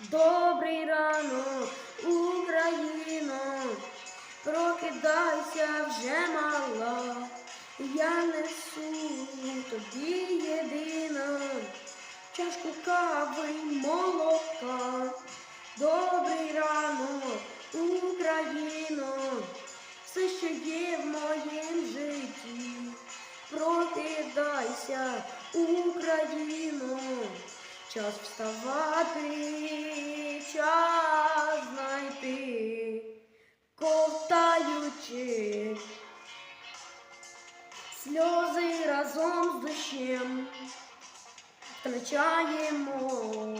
Добрий ранок, Україно, прокидайся вже мала. Я несу тобі єдина чашку кави й молока. Добрий ранок, Україно, все, що є в моїм житті. Прокидайся, Україно, час вставати, час знайти, ковтаючи сльози разом з дощем втрачаємо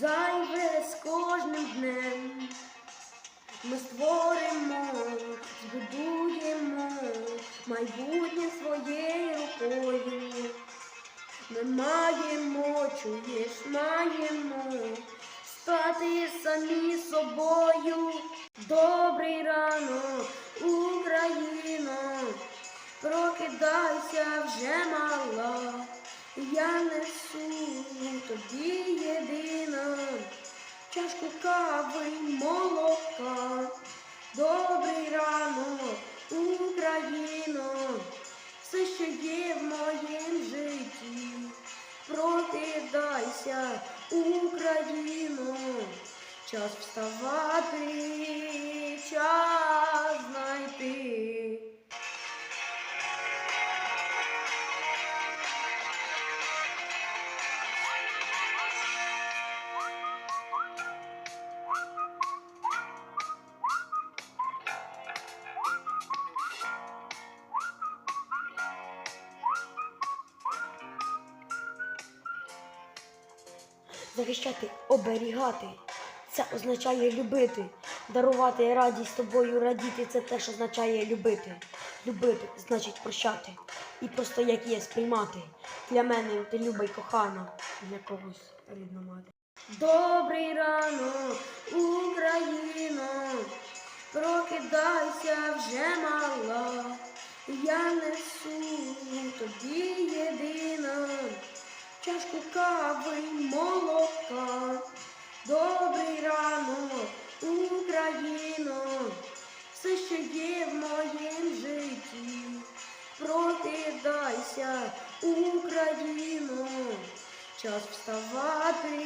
зайве з кожним днем. Ми створимо, збудуємо майбутнє своєю рукою. Ми маємо, чуєш, маємо стати самі собою. Добрий ранок, Україно, прокидайся вже мала. Я несу тобі єдина чашку кави й молока. Добрий ранок, Україно, Україно, час вставати, час знайти. Захищати, оберігати. Це означає любити, дарувати радість тобою, радіти це теж означає любити. Любити значить прощати. І просто як є сприймати. Для мене ти люба кохана, для когось рідна мати. Добрий ранок, Україно, прокидайся вже мала. Я несу тобі єдина чашку кави час вставати,